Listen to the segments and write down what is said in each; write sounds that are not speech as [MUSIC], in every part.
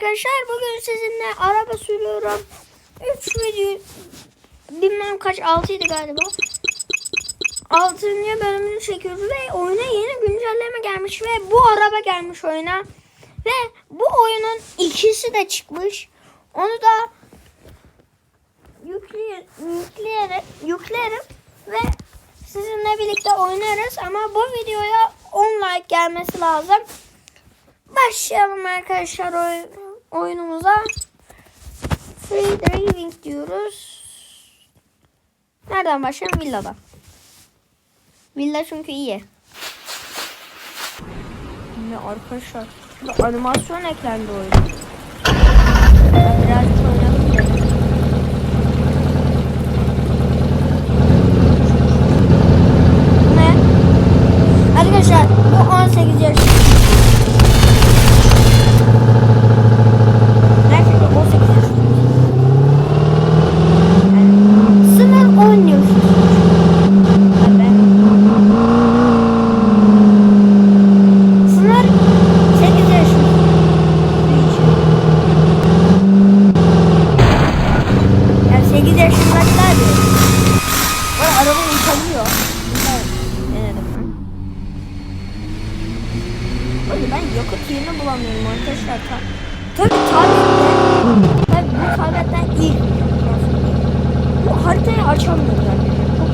arkadaşlar. Bugün sizinle araba sürüyorum. 3 video bilmem kaç 6 idi galiba. 6. bölümünü çekiyoruz ve oyuna yeni güncelleme gelmiş ve bu araba gelmiş oyuna. Ve bu oyunun ikisi de çıkmış. Onu da yükleye- yükleyerek, yüklerim ve sizinle birlikte oynarız ama bu videoya 10 like gelmesi lazım. Başlayalım arkadaşlar oy- oyunumuza. Free driving diyoruz. Nereden başlayalım? Villada. Villa çünkü iyi. Şimdi arkadaşlar burada animasyon eklendi oyuna. Birazcık. Bu ne? Arkadaşlar bu 18 yaş. Gerçekten 18 yaş. Yani sınır 10 yaş. Ben sınır 8 yaş. Yani 8 yaşındakiler diyor. O araba uçabiliyor. Güzel. Denedim ben. Oğlum ben yakıt yerini bulamıyorum arkadaşlar. Ta tabii tablette. Tabii bu tabletten iyi. Bu haritayı açamıyoruz arkadaşlar. Çok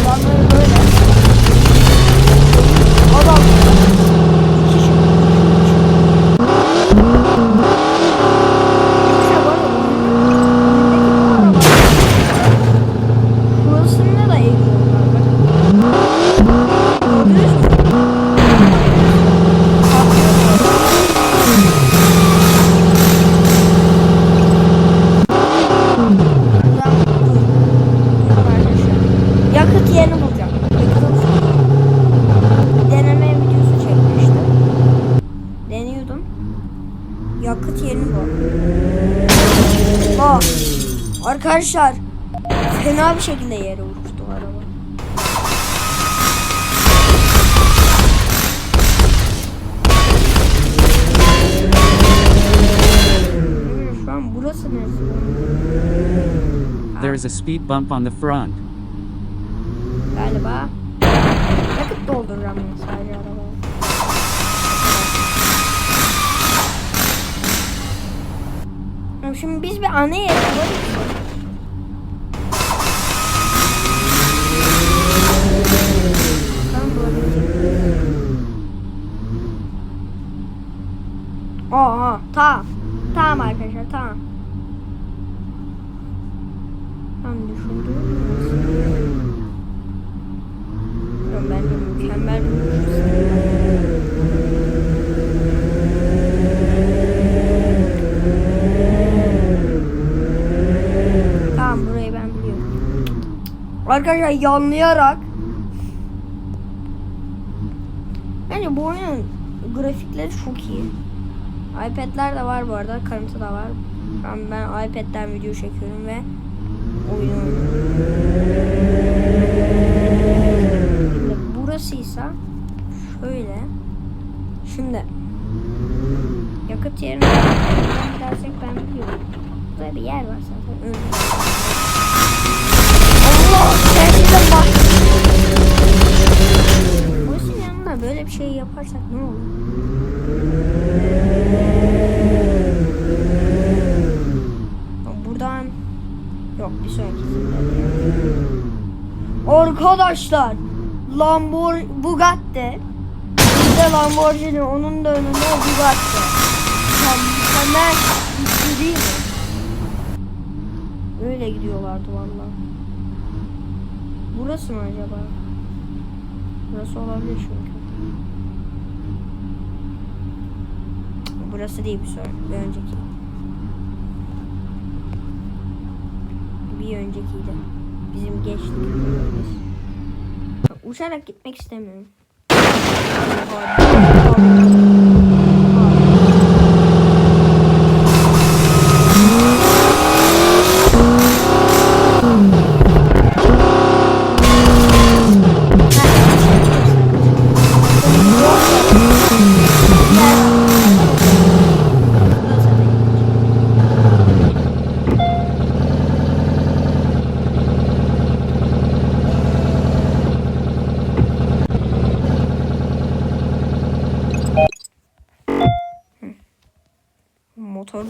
Adamları böyle. Adam. İki kişi. iki kişi. Arkadaşlar bu arada oyundaki bu araba Şurasında da eğiliyorlar bak. Gördünüz mü? Yakıt yerini bulacağım. Yakıtın deneme videosu çekmiştim. Deniyordum. Yakıt yerini bu. Aa, arkadaşlar fena bir şekilde yere uçtu araba. Hmm, Şu an burası neresi? There is a speed bump on the front. Galiba. Yakıt dolduracağım ben sadece arabaya. Tamam, Şimdi biz bir ana yere. Tamam. Tamam arkadaşlar tamam. Tamam düşündüm. Bilmiyorum, Bence mükemmel bir ben. Arkadaşlar yanlayarak Bence bu oyunun grafikleri çok iyi. iPad'ler de var bu arada. Kanıtı da var. An ben iPad'den video çekiyorum ve oyun oynuyorum. Burasıysa şöyle. Şimdi yakıt yerine gidersek ben biliyorum. Burada bir yer var zaten. Allah gerçekten bak. Polisin yanında böyle bir şey yaparsak ne olur? Buradan yok bir sonraki Arkadaşlar Lamborghini Bugatti. Bizde Lamborghini onun da önünde Bugatti. Mükemmel bir şey değil mi? Öyle gidiyorlardı valla Burası mı acaba? Burası olabilir çünkü Burası değil bir sonraki bir önceki. Bir öncekiydi. Bizim geçtik Uçarak gitmek istemiyorum.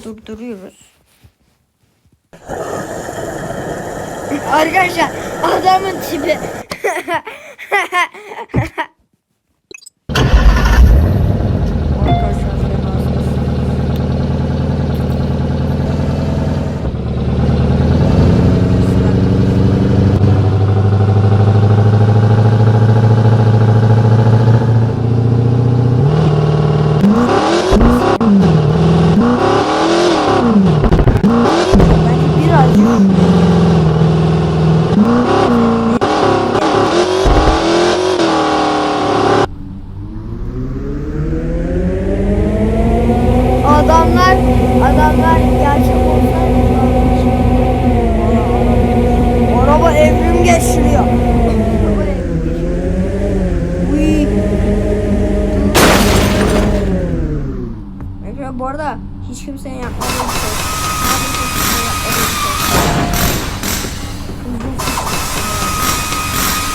Durduruyoruz. Arkadaşlar adamın tipi. [LAUGHS] Arkadaşlar fenasınız. Bence birazcık Adamlar, adamlar gerçek şey- Araba evrim geçiriyor. Arkadaşlar bu arada hiç kimsenin yapmadığı bir şey.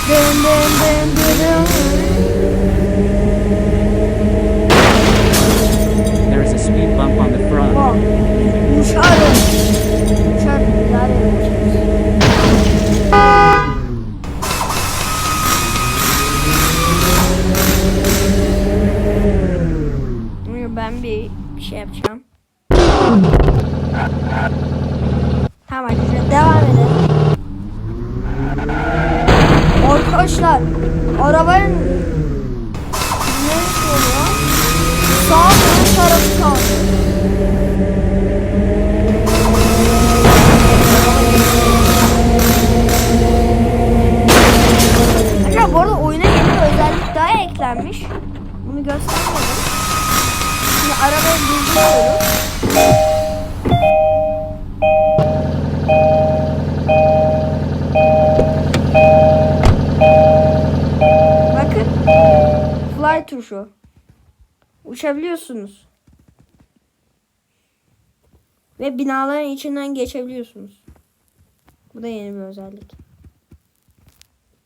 Dın dın dın dın dın. Speed bump on the front. Bak. Tuşu. Uçabiliyorsunuz. Ve binaların içinden geçebiliyorsunuz. Bu da yeni bir özellik.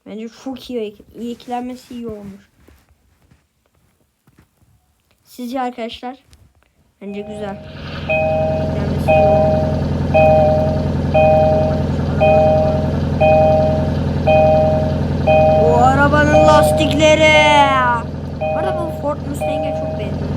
Bence çok iyi, iyi iyi olmuş. Sizce arkadaşlar? Bence güzel. Eklenmesi iyi olmuş. O arabanın lastikleri. Bu arada bu Ford Mustang'e çok benziyor. Ben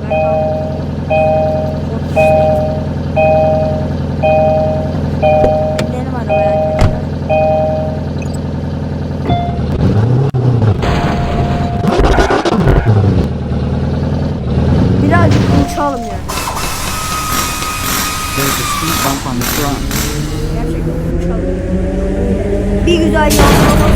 kaldım. Ford Mustang. Benim arabaya arkadaşlar. Birazcık uçalım yani. Gerçekten uçalım. Bir güzel yanlaması.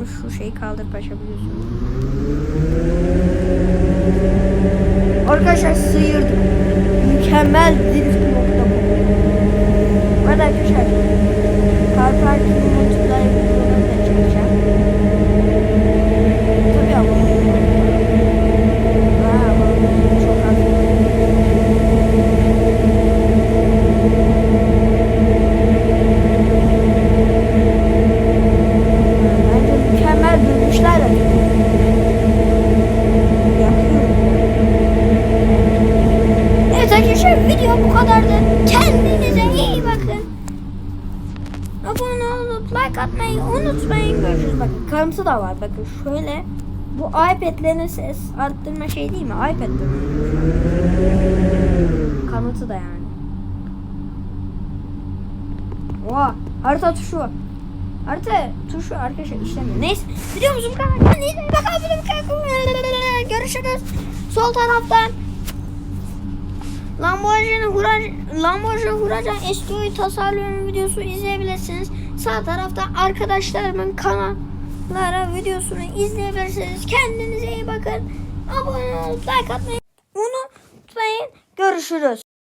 Gelmiş. Şu şeyi kaldırıp açabiliyorsunuz. Arkadaşlar sıyırdık. Mükemmel Kanıtı da var. Bakın şöyle. Bu iPad'lerin ses arttırma şey değil mi? iPad'de Kanıtı da yani. Oha harita tuşu. Harita tuşu arkadaşlar işlemiyor. Neyse videomuzun kadar. Kendinize iyi bakın. Görüşürüz. Sol taraftan Lamborghini Huracan, Lamborghini Huracan SUV tasarlıyor videosu izleyebilirsiniz. Sağ tarafta arkadaşlarımın kanallara videosunu izleyebilirsiniz. Kendinize iyi bakın. Abone olup like atmayı unutmayın. Görüşürüz.